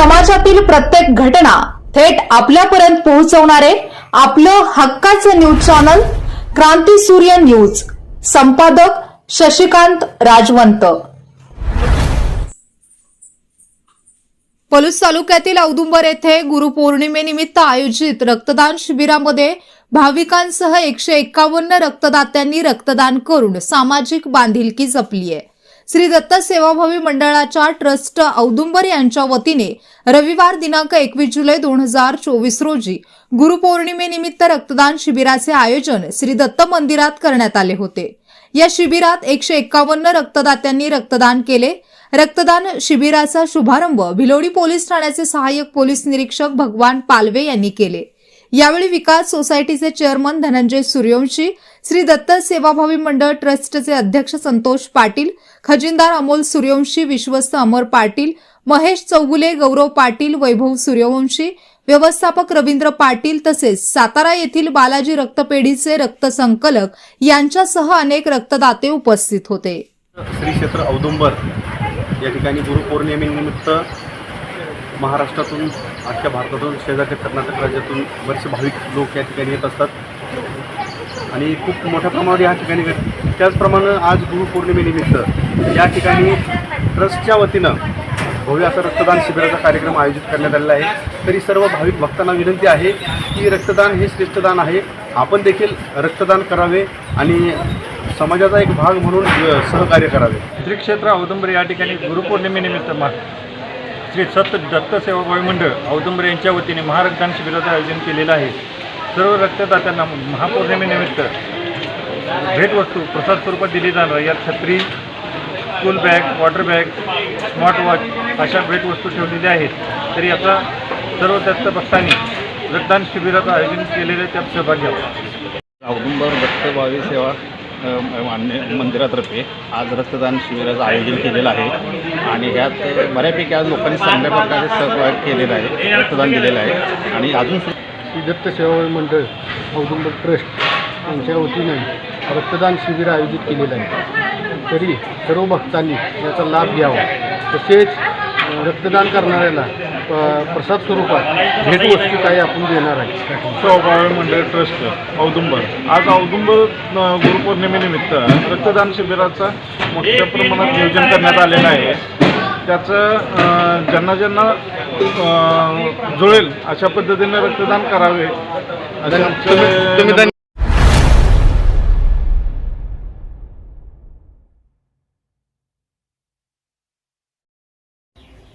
समाजातील प्रत्येक घटना थेट आपल्यापर्यंत पोहोचवणारे आपलं हक्काचं न्यूज चॅनल क्रांती सूर्य न्यूज. संपादक शशिकांत राजवंत. पलूस तालुक्यातील औदुंबर येथे गुरुपौर्णिमेनिमित्त आयोजित रक्तदान शिबिरामध्ये भाविकांसह एकशे एक्कावन्न रक्तदात्यांनी रक्तदान करून सामाजिक बांधिलकी जपली आहे श्री दत्त सेवाभावी मंडळाच्या ट्रस्ट औदुंबर यांच्या वतीने रविवार दिनांक एकवीस जुलै दोन हजार चोवीस रोजी गुरुपौर्णिमेनिमित्त रक्तदान शिबिराचे आयोजन श्री दत्त मंदिरात करण्यात आले होते. या शिबिरात एकशे एक्कावन्न रक्तदात्यांनी रक्तदान केले. रक्तदान शिबिराचा शुभारंभ भिलोडी पोलीस ठाण्याचे सहाय्यक पोलीस निरीक्षक भगवान पालवे यांनी केले. यावेळी विकास सोसायटीचे चेअरमन धनंजय सूर्यवंशी श्री दत्त सेवाभावी मंडळ ट्रस्टचे अध्यक्ष संतोष पाटील खजिनदार अमोल सूर्यवंशी विश्वस्त अमर पाटील महेश चौगुले गौरव पाटील वैभव सूर्यवंशी व्यवस्थापक रवींद्र पाटील तसेच सातारा येथील बालाजी रक्तपेढीचे रक्तसंकलक यांच्यासह अनेक रक्तदाते उपस्थित होते. श्री क्षेत्र औदुंबर या ठिकाणी गुरुपौर्णिमेनिमित्त महाराष्ट्रातून अख्ख्या भारतातून शेजारच्या कर्नाटक राज्यातून बरेचसे भाविक लोक या ठिकाणी येत असतात. आणि खूप मोठ्या प्रमाणावर या ठिकाणी त्याचप्रमाणे आज गुरुपौर्णिमेनिमित्त या ठिकाणी ट्रस्टच्या वतीनं भव्य असा रक्तदान शिबिराचा कार्यक्रम आयोजित करण्यात आलेला आहे. तरी सर्व भाविक भक्तांना विनंती आहे की रक्तदान हे श्रेष्ठदान आहे. आपण देखील रक्तदान करावे आणि समाजाचा एक भाग म्हणून सहकार्य करावे. श्री क्षेत्र औदुंबर या ठिकाणी गुरुपौर्णिमेनिमित्त मा श्री सत दत्त सेवाभावी मंडळ औदुंबर यांच्या वतीने महारक्तदान शिबिराचं आयोजन केलेलं आहे. सर्व रक्तदात्यांना महापौर्णिमेनिमित्त भेटवस्तू प्रसाद स्वरूपात दिली जाणार. यात छत्री school bag water bag smartwatch अशा भेटवस्तू ठेवलेल्या आहेत. तरी आता सर्व दत्त भक्तांनी रक्तदान शिबिराचं आयोजन केलेलं त्यात सहभाग घ्यावा. औदुंबर दत्तभावी सेवा मान्य मंदिरातर्फे आज रक्तदान शिबिराचं आयोजन केलेलं आहे. आणि यात बऱ्यापैकी आज लोकांनी चांगल्या प्रकारे सहभाग केलेला आहे रक्तदान दिलेलं आहे. आणि अजून श्री दत्त सेवा मंडळ औदुंबर ट्रस्ट यांच्या वतीने रक्तदान शिबिर आयोजित केलेलं आहे. तरी सर्व भक्तांनी याचा लाभ घ्यावा. तसेच रक्तदान करणाऱ्याला प्रसाद स्वरूपात भेटवस्तू काही आपण देणार आहे. स्वभावी मंडळ ट्रस्ट औदुंबर. आज औदुंबर अ, गुरुपौर्णिमेनिमित्त रक्तदान शिबिराचं मोठ्या प्रमाणात नियोजन करण्यात आलेलं आहे. त्याचं अ, ज्यांना ज्यांना अ, जुळेल अशा पद्धतीने रक्तदान करावे. असे आमचे तुम्ही धन्य-